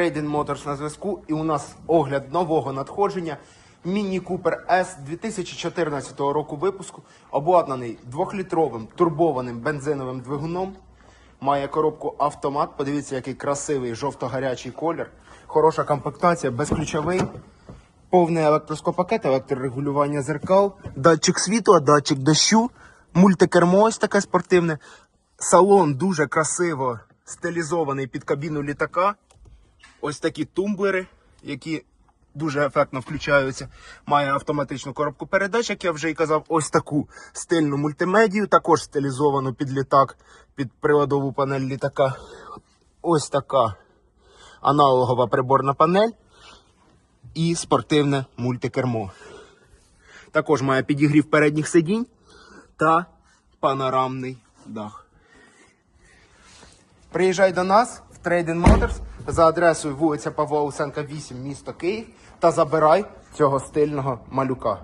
Трейден Motors на зв'язку, і у нас огляд нового надходження. Міні Купер S 2014 року випуску, обладнаний двохлітровим турбованим бензиновим двигуном. Має коробку автомат. Подивіться, який красивий жовто-гарячий колір. Хороша комплектація, безключовий. Повний електроскопакет, електрорегулювання зеркал, датчик світла, датчик дощу, мультикермо ось таке спортивне. Салон дуже красиво стилізований під кабіну літака. Ось такі тумблери, які дуже ефектно включаються. Має автоматичну коробку передач, як я вже і казав, ось таку стильну мультимедію, також стилізовану під літак, під приладову панель літака. Ось така аналогова приборна панель і спортивне мультикермо. Також має підігрів передніх сидінь та панорамний дах. Приїжджай до нас в Trade Motors за адресою вулиця Павла Усенка, 8, місто Київ та забирай цього стильного малюка.